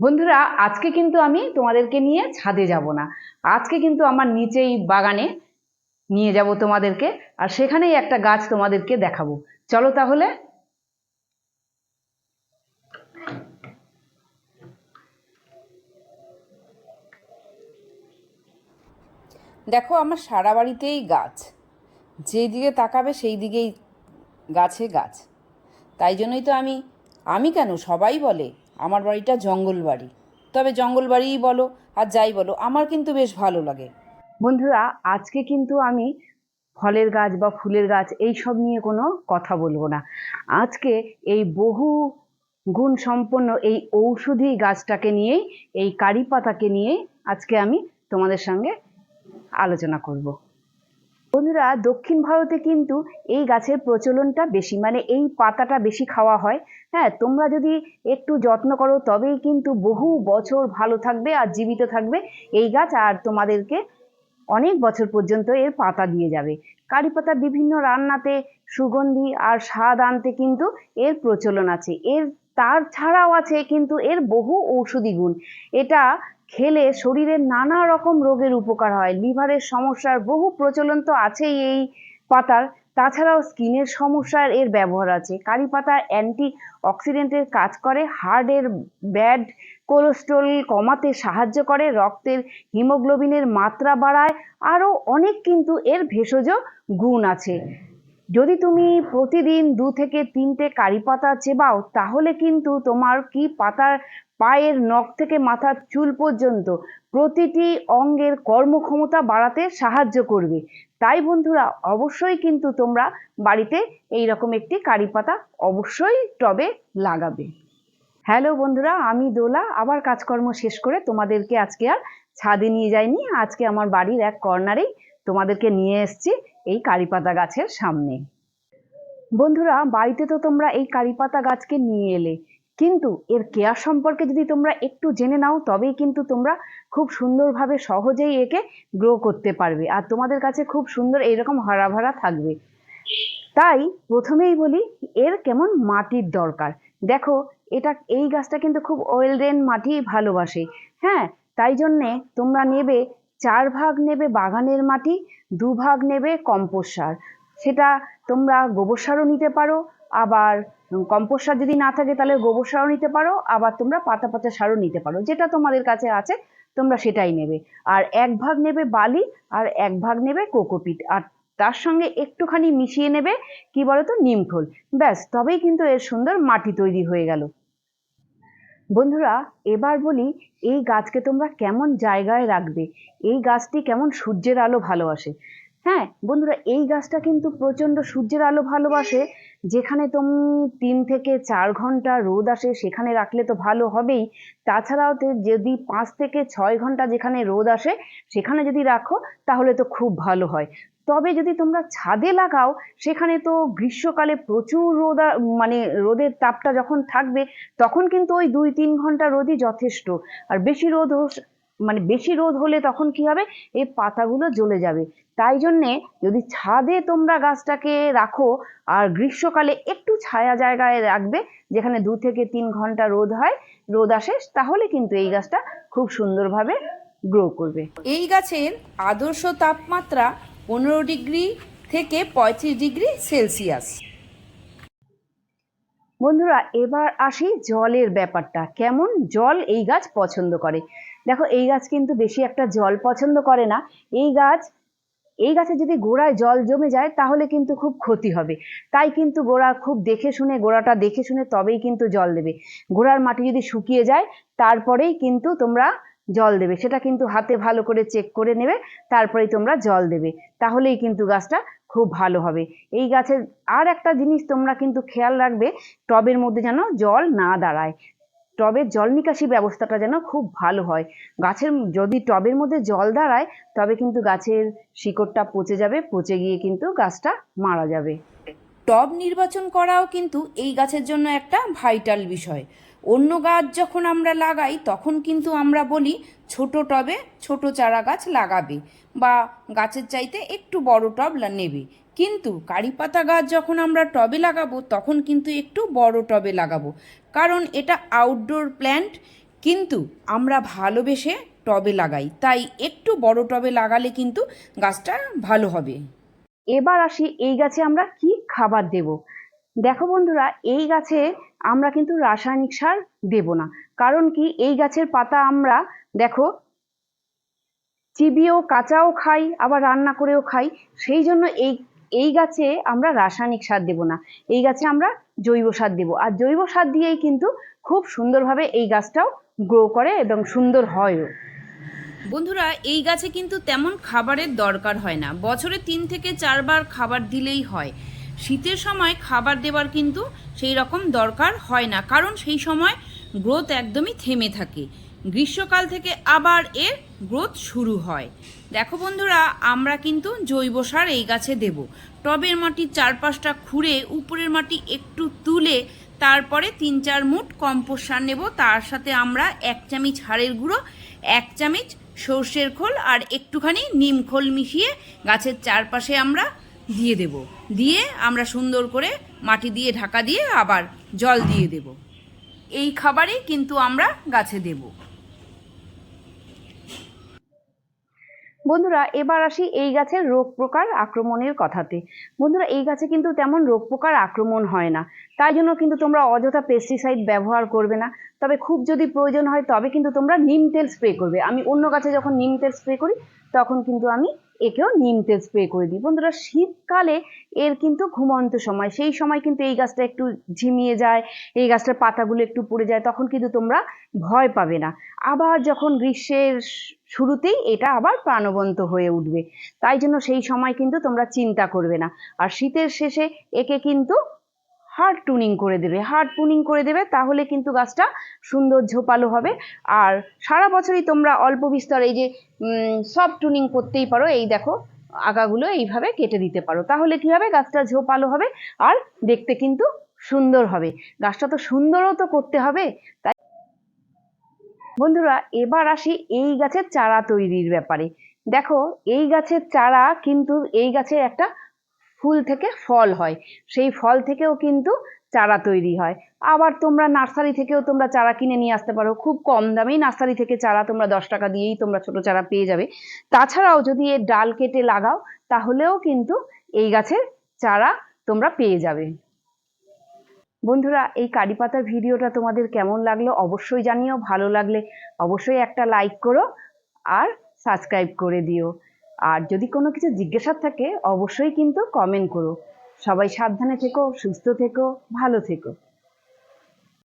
বন্ধুরা, আজকে কিন্তু আমি তোমাদেরকে নিয়ে ছাদে যাব না। আজকে কিন্তু আমার নিচেই বাগানে নিয়ে যাব তোমাদেরকে, আর সেখানেই একটা গাছ তোমাদেরকে দেখাবো। চলো তাহলে। দেখো, আমার সারা বাড়িতেই গাছ। যেই দিকে তাকাবে সেই দিকেই গাছে গাছ। তাই জন্যই তো আমি আমি কেন সবাই বলে আমার বাড়িটা জঙ্গল বাড়ি। তবে জঙ্গল বাড়িই বলো আর যাই বলো, আমার কিন্তু বেশ ভালো লাগে। বন্ধুরা, আজকে কিন্তু আমি ফলের গাছ বা ফুলের গাছ এই সব নিয়ে কোনো কথা বলব না। আজকে এই বহু গুণ সম্পন্ন এই ঔষধি গাছটাকে নিয়েই, এই কারি পাতাকে নিয়েই আজকে আমি তোমাদের সঙ্গে আলোচনা করব। বন্ধুরা, দক্ষিণ ভারতে কিন্তু এই গাছের প্রচলনটা বেশি মানে এই পাতাটা বেশি খাওয়া হয়। হ্যাঁ তোমরা যদি একটু যত্ন করো, তবেই কিন্তু বহু বছর ভালো থাকবে আর জীবিত থাকবে এই গাছ, আর তোমাদেরকে অনেক বছর পর্যন্ত এর পাতা দিয়ে যাবে। কারি পাতা বিভিন্ন রান্নাতে সুগন্ধি আর স্বাদ আনতে কিন্তু এর প্রচলন আছে। এর, তার ছাড়াও আছে কিন্তু এর বহু ঔষধি গুণ। এটা খেলে শরীরের নানা রকম রোগের উপকার হয়। লিভারের সমস্যার বহু প্রচলন তো আছেই এই পাতার। তাছাড়াও স্কিনের সমস্যার এর ব্যবহার আছে। কারি পাতা অ্যান্টি অক্সিডেন্টের কাজ করে হার্টের ব্যাড কোলেস্ট্রল কমাতে সাহায্য করে, রক্তের হিমোগ্লোবিনের মাত্রা বাড়ায়, আরও অনেক কিন্তু এর ভেষজ গুণ আছে। যদি তুমি প্রতিদিন দু থেকে তিনটে কারি পাতা চেবাও, তাহলে কিন্তু তোমার কি পাতার পায়ের নখ থেকে মাথার চুল পর্যন্ত প্রতিটি অঙ্গের কর্মক্ষমতা বাড়াতে সাহায্য করবে। তাই বন্ধুরা, অবশ্যই কিন্তু তোমরা বাড়িতে এই রকম একটি কারি পাতা অবশ্যই টবে লাগাবে। হ্যালো বন্ধুরা, আমি দোলা। আবার কাজকর্ম শেষ করে তোমাদেরকে আজকে আর ছাদে নিয়ে যাইনি। আজকে আমার বাড়ির এক কর্নারেই তোমাদেরকে নিয়ে এসেছি। এই কারি পাতা গাছের সামনে। বন্ধুরা, বাড়িতে তো তোমরা এই কারি পাতা গাছকে নিয়ে এলে। কিন্তু এর কেয়ার সম্পর্কে যদি তোমরা একটু জেনে নাও, তবেই কিন্তু তোমরা খুব সুন্দরভাবে সহজেই একে গ্রো করতে পারবে। আর তোমাদের কাছে খুব সুন্দর এইরকম হরা ভরা থাকবে। তাই প্রথমেই বলি, এর কেমন মাটির দরকার? দেখো, এটা, এই গাছটা কিন্তু খুব ওয়েল ড্রেন মাটি ভালোবাসে। হ্যাঁ তাই জন্যে তোমরা নেবে, চার ভাগ নেবে বাগানের মাটি দু ভাগ নেবে কম্পোস্ট সার। সেটা তোমরা গোবর সারও নিতে পারো, আবার কম্পোস্ট সার যদি না থাকে তাহলে গোবর সারও নিতে পারো, আবার তোমরা পাতা পাতা সারও নিতে পারো। যেটা তোমাদের কাছে আছে, তোমরা সেটাই নেবে। আর এক ভাগ নেবে বালি, আর এক ভাগ নেবে কোকোপিট। আর তার সঙ্গে একটুখানি মিশিয়ে নেবে, কি বলতো? নিমখোল ব্যাস, তবেই কিন্তু এর সুন্দর মাটি তৈরি হয়ে গেল। বন্ধুরা, এবার বলি এই গাছকে তোমরা কেমন জায়গায় রাখবে? এই গাছটি কেমন সূর্যের আলো ভালোবাসে? হ্যাঁ বন্ধুরা, এই গাছটা কিন্তু প্রচণ্ড সূর্যের আলো ভালোবাসে। যেখানে তুমি তিন থেকে চার ঘণ্টা রোদ আসে, সেখানে রাখলে তো ভালো হবেই। তাছাড়াও যদি পাঁচ থেকে ছয় ঘণ্টা যেখানে রোদ আসে, সেখানে যদি রাখো, তাহলে তো খুব ভালো হয়। তবে যদি তোমরা ছাদে লাগাও, সেখানে তো গ্রীষ্মকালে প্রচুর রোদ মানে রোদের তাপটা যখন থাকবে, তখন কিন্তু ওই দুই তিন ঘণ্টা রোদই যথেষ্ট। আর বেশি রোদ মানে বেশি রোদ হলে তখন কি হবে? এই পাতাগুলো জ্বলে যাবে। তাই জন্যে যদি ছাদে তোমরা গাছটাকে রাখো, আর গ্রীষ্মকালে একটু ছায়া জায়গায় রাখবে, যেখানে দু থেকে তিন ঘণ্টা রোদ হয়, রোদ আসে, তাহলে কিন্তু এই গাছটা খুব সুন্দরভাবে গ্রো করবে। এই গাছের আদর্শ তাপমাত্রা পনেরো ডিগ্রি থেকে পঁয়ত্রিশ ডিগ্রি সেলসিয়াস। বন্ধুরা, এবার আসি জলের ব্যাপারটা। কেমন জল এই গাছ পছন্দ করে? দেখো, এই গাছ কিন্তু বেশি একটা জল পছন্দ করে না। এই গাছ, এই গাছে যদি গোড়ায় জল জমে যায়, তাহলে কিন্তু খুব ক্ষতি হবে। তাই কিন্তু গোড়া খুব দেখে শুনে, গোড়াটা দেখে শুনে তবেই কিন্তু জল দেবে। গোড়ার মাটি যদি শুকিয়ে যায়, তারপরেই কিন্তু তোমরা জল দেবে। সেটা কিন্তু হাতে ভালো করে চেক করে নেবে, তারপরেই তোমরা জল দেবে। তাহলেই কিন্তু গাছটা খুব ভালো হবে। এই গাছের আর একটা জিনিস তোমরা কিন্তু খেয়াল রাখবে, টবের মধ্যে যেন জল না দাঁড়ায়। টবের জল নিকাশি ব্যবস্থাটা যেন খুব ভালো হয়। গাছের যদি টবের মধ্যে জল দাঁড়ায়, তবে কিন্তু গাছের শিকড়টা পচে যাবে, পচে গিয়ে কিন্তু গাছটা মারা যাবে। টব নির্বাচন করাও কিন্তু এই গাছের জন্য একটা ভাইটাল বিষয়। অন্য গাছ যখন আমরা লাগাই, তখন কিন্তু আমরা বলি ছোট টবে ছোট চারা গাছ লাগাবে বা গাছের চাইতে একটু বড় টব নেবে। কিন্তু কারি পাতা গাছ যখন আমরা টবে লাগাবো, তখন কিন্তু একটু বড় টবে লাগাবো। কারণ এটা আউটডোর প্ল্যান্ট কিন্তু আমরা ভালোবেসে টবে লাগাই। তাই একটু বড় টবে লাগালে কিন্তু গাছটা ভালো হবে। এবার আসি এই গাছে আমরা কি খাবার দেব? দেখো বন্ধুরা, এই গাছে আমরা কিন্তু রাসায়নিক সার দেব না। কারণ কি, এই গাছের পাতা আমরা দেখো চিবিয়েও কাঁচাও খাই, আবার রান্না করেও খাই। সেই জন্য এই এই গাছে আমরা রাসায়নিক সার দেব না। এই গাছে আমরা জৈব সার দেব। আর জৈব সার দিয়েই কিন্তু খুব সুন্দরভাবে এই গাছটাও গ্রো করে এবং সুন্দর হয়ও। বন্ধুরা, এই গাছে কিন্তু তেমন খাবারের দরকার হয় না। বছরে তিন থেকে চারবার খাবার দিলেই হয়। শীতের সময় খাবার দেবার কিন্তু সেই রকম দরকার হয় না। কারণ সেই সময় গ্রোথ একদমই থেমে থাকে। গ্রীষ্মকাল থেকে আবার এর গ্রোথ শুরু হয়। দেখো বন্ধুরা, আমরা কিন্তু জৈব সার এই গাছে দেব। টবের মাটির চারপাশটা খুঁড়ে উপরের মাটি একটু তুলে তারপরে তিন চার মুঠ কম্পোস্ট সার নেব। তার সাথে আমরা এক চামচ হাড়ের গুঁড়ো, এক চামচ সর্ষের খোল আর একটুখানি নিম খোল মিশিয়ে গাছের চারপাশে আমরা দিয়ে দেব। দিয়ে আমরা সুন্দর করে মাটি দিয়ে ঢাকা দিয়ে আবার জল দিয়ে দেব। এই খাবারই কিন্তু আমরা গাছে দেব। বন্ধুরা, এবার আসি এই গাছের রোগ প্রকার আক্রমণের কথাতে। বন্ধুরা, এই গাছে কিন্তু তেমন রোগ প্রকার আক্রমণ হয় না। তাই জন্য কিন্তু তোমরা অযথা পেস্টিসাইড ব্যবহার করবে না। তবে খুব যদি প্রয়োজন হয়, তবে কিন্তু তোমরা নিম তেল স্প্রে করবে। আমি অন্য গাছে যখন নিম তেল স্প্রে করি, তখন কিন্তু আমি একেও নিম তেল স্প্রে করে দিই। বন্ধুরা, শীতকালে এর কিন্তু ঘুমন্ত সময়। সেই সময় কিন্তু এই গাছটা একটু ঝিমিয়ে যায়, এই গাছটার পাতাগুলো একটু পড়ে যায়, তখন কিন্তু তোমরা ভয় পাবে না। আবার যখন গ্রীষ্মের শুরুতেই এটা আবার প্রাণবন্ত হয়ে উঠবে। তাই জন্য সেই সময় কিন্তু তোমরা চিন্তা করবে না। আর শীতের শেষে একে কিন্তু হার্ড টুনিং করে দেবে। হার্ড টুনিং করে দেবে, তাহলে কিন্তু গাছটা সুন্দর ঝোপালো হবে। আর সারা বছরই তোমরা অল্প বিস্তর এই যে সব টুনিং করতেই পারো, এই দেখো, আগাগুলো এইভাবে কেটে দিতে পারো। তাহলে কি হবে? গাছটা ঝোপালো হবে আর দেখতে কিন্তু সুন্দর হবে। গাছটা তো সুন্দরও তো করতে হবে, তাই বন্ধুরা, এবার আসি এই গাছের চারা তৈরির ব্যাপারে। দেখো, এই গাছের চারা কিন্তু, এই গাছের একটা ফুল থেকে ফল হয়। সেই ফল থেকেও কিন্তু চারা তৈরি হয়। আবার তোমরা নার্সারি থেকেও তোমরা চারা কিনে নিয়ে আসতে পারো। খুব কম দামেই নার্সারি থেকে চারা তোমরা দশ টাকা দিয়েই তোমরা ছোট চারা পেয়ে যাবে। তাছাড়াও যদি এর ডাল কেটে লাগাও, তাহলেও কিন্তু এই গাছের চারা তোমরা পেয়ে যাবে। বন্ধুরা, এই কারি পাতার ভিডিওটা তোমাদের কেমন লাগল অবশ্যই জানিও। ভালো লাগলে অবশ্যই একটা লাইক করো আর সাবস্ক্রাইব করে দিও। আর যদি কোনো কিছু জিজ্ঞাসা থাকে, অবশ্যই কিন্তু কমেন্ট করো। সবাই সাবধানে থেকো, সুস্থ থেকো, ভালো থেকো।